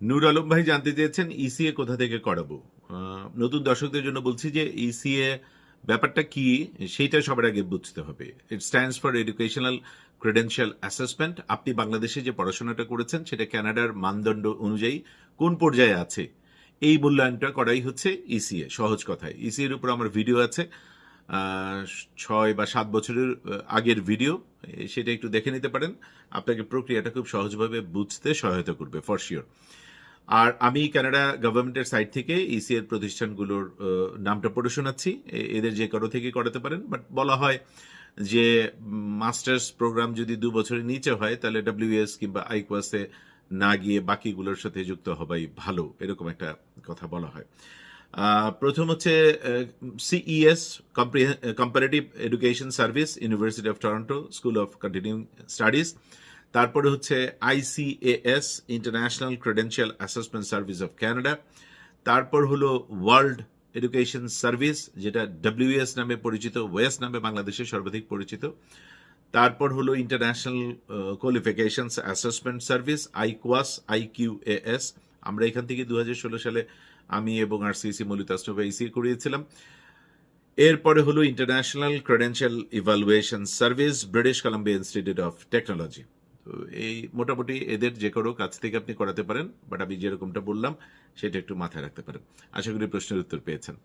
নূর আলম ভাই জানতে চেয়েছেন ইসিএ কোথা থেকে করাবো? নতুন দর্শকদের জন্য বলছি যে ইসিএ ব্যাপারটা কি, সেইটা সবার আগে বুঝতে হবে। It stands for educational credential assessment আপনি বাংলাদেশে যে পড়াশোনাটা করেছেন, সেটা ক্যানাডার মানদণ্ড অনুযায়ী কোন পর্যায়ে আছে? এই মূল্যায়নটা করাই হচ্ছে ইসিএ সহজ কথায়। ইসিএর উপর আমার ভিডিও আছে। ছয় বা সাত বছরের আগের ভিডিও সেটা একটু দেখে নিতে পারেন। আপনাকে প্রক্রিয়াটা খুব সহজভাবে বুঝতে সহায়তা করবে ফর শিওর আর আমি কানাডা গভর্নমেন্টের সাইট থেকে ইসিএর প্রতিষ্ঠানগুলোর নামটা পড়ে শোনাচ্ছি। এদের যে কারও থেকে করাতে পারেন বাট বলা হয় যে, মাস্টার্স প্রোগ্রাম যদি দু বছরের নিচে হয়, তাহলে ডাব্লিউএস কিংবা আইকোয়াসে না গিয়ে বাকিগুলোর সাথে যুক্ত হবাই ভালো, এরকম একটা কথা বলা হয়। প্রথম হচ্ছে CES comparative education service university of Toronto school of continue studies তারপরে হচ্ছে ICAS international credential assessment service of Canada তারপর হলো ওয়ার্ল্ড এডুকেশন সার্ভিস যেটা ডব্লিউএস নামে পরিচিত ওয়েস নামে বাংলাদেশে সর্বাধিক পরিচিত। তারপর হলো international qualifications assessment service IQAS IQAS আমরা এখান থেকে দু হাজার ষোলো সালে আমি এবং আর সিসি মলিত আইসি করিয়েছিলাম। এরপরে হলো international credential evaluation service British Columbia institute of technology তো এই মোটামুটি এদের যে কোনো কাছ থেকে আপনি করাতে পারেন বাট আমি যেরকমটা বললাম, সেটা একটু মাথায় রাখতে পারেন। আশা করি প্রশ্নের উত্তর পেয়েছেন।